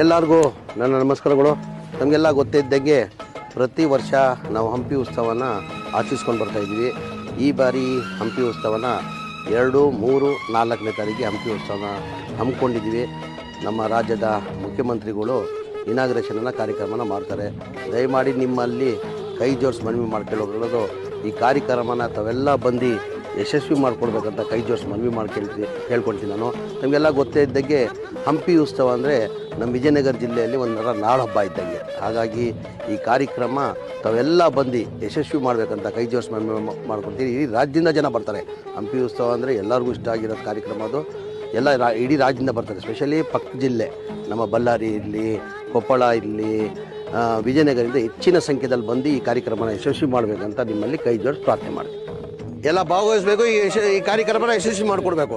ಎಲ್ಲರಿಗೂ ನನ್ನ ನಮಸ್ಕಾರಗಳು. ನಮಗೆಲ್ಲ ಗೊತ್ತಿದ್ದಂಗೆ ಪ್ರತಿ ವರ್ಷ ನಾವು ಹಂಪಿ ಉತ್ಸವನ ಆಚರಿಸ್ಕೊಂಡು ಬರ್ತಾ ಇದ್ದೀವಿ. ಈ ಬಾರಿ ಹಂಪಿ ಉತ್ಸವನ ಎರಡು, ಮೂರು, ನಾಲ್ಕನೇ ತಾರೀಕಿಗೆ ಹಂಪಿ ಉತ್ಸವನ ಹಮ್ಮಿಕೊಂಡಿದ್ದೀವಿ. ನಮ್ಮ ರಾಜ್ಯದ ಮುಖ್ಯಮಂತ್ರಿಗಳು ಇನಾಗ್ರೇಷನ್ನ ಕಾರ್ಯಕ್ರಮನ ಮಾಡ್ತಾರೆ. ದಯಮಾಡಿ ನಿಮ್ಮಲ್ಲಿ ಕೈ ಜೋಡಿಸಿ ಮನವಿ ಮಾಡ್ಕೊಳ್ಳೋದು ಈ ಕಾರ್ಯಕ್ರಮನ ತಾವೆಲ್ಲ ಬಂದು ಯಶಸ್ವಿ ಮಾಡಿಕೊಡ್ಬೇಕಂತ ಕೈ ಜೋಡಿಸಿ ಮನವಿ ಮಾಡ್ಕೊಳ್ತೀನಿ ಕೇಳ್ಕೊಳ್ತೀನಿ ನಾನು. ನಮಗೆಲ್ಲ ಗೊತ್ತೇ ಇದ್ದಂಗೆ ಹಂಪಿ ಉತ್ಸವ ಅಂದರೆ ನಮ್ಮ ವಿಜಯನಗರ ಜಿಲ್ಲೆಯಲ್ಲಿ ಒಂಥರ ನಾಳ ಹಬ್ಬ ಇದ್ದಂಗೆ. ಹಾಗಾಗಿ ಈ ಕಾರ್ಯಕ್ರಮ ತಾವೆಲ್ಲ ಬಂದು ಯಶಸ್ವಿ ಮಾಡಬೇಕಂತ ಕೈ ಜೋಡಿಸಿ ಮನವಿ ಮಾಡ್ಕೊಳ್ತೀನಿ ಇಡೀ ರಾಜ್ಯದಿಂದ ಜನ ಬರ್ತಾರೆ. ಹಂಪಿ ಉತ್ಸವ ಅಂದರೆ ಎಲ್ಲರಿಗೂ ಇಷ್ಟ ಆಗಿರೋ ಕಾರ್ಯಕ್ರಮ ಅದು. ಎಲ್ಲ ರಾ ಇಡೀ ರಾಜ್ಯದಿಂದ ಬರ್ತಾರೆ. ಸ್ಪೆಷಲಿ ಪಕ್ಕ ಜಿಲ್ಲೆ. ನಮ್ಮ ಬಳ್ಳಾರಿ ಇರಲಿ, ಕೊಪ್ಪಳ ಇರಲಿ ವಿಜಯನಗರದಿಂದ ಹೆಚ್ಚಿನ ಸಂಖ್ಯೆಯಲ್ಲಿ ಬಂದು ಈ ಕಾರ್ಯಕ್ರಮನ ಯಶಸ್ವಿ ಮಾಡಬೇಕಂತ ನಿಮ್ಮಲ್ಲಿ ಕೈ ಜೋಡಿಸಿ ಪ್ರಾರ್ಥನೆ ಮಾಡ್ತೀನಿ. ಎಲ್ಲ ಭಾಗವಹಿಸಬೇಕು ಈ ಕಾರ್ಯಕ್ರಮನ ಯಶಸ್ವಿ ಮಾಡಿಕೊಡ್ಬೇಕು.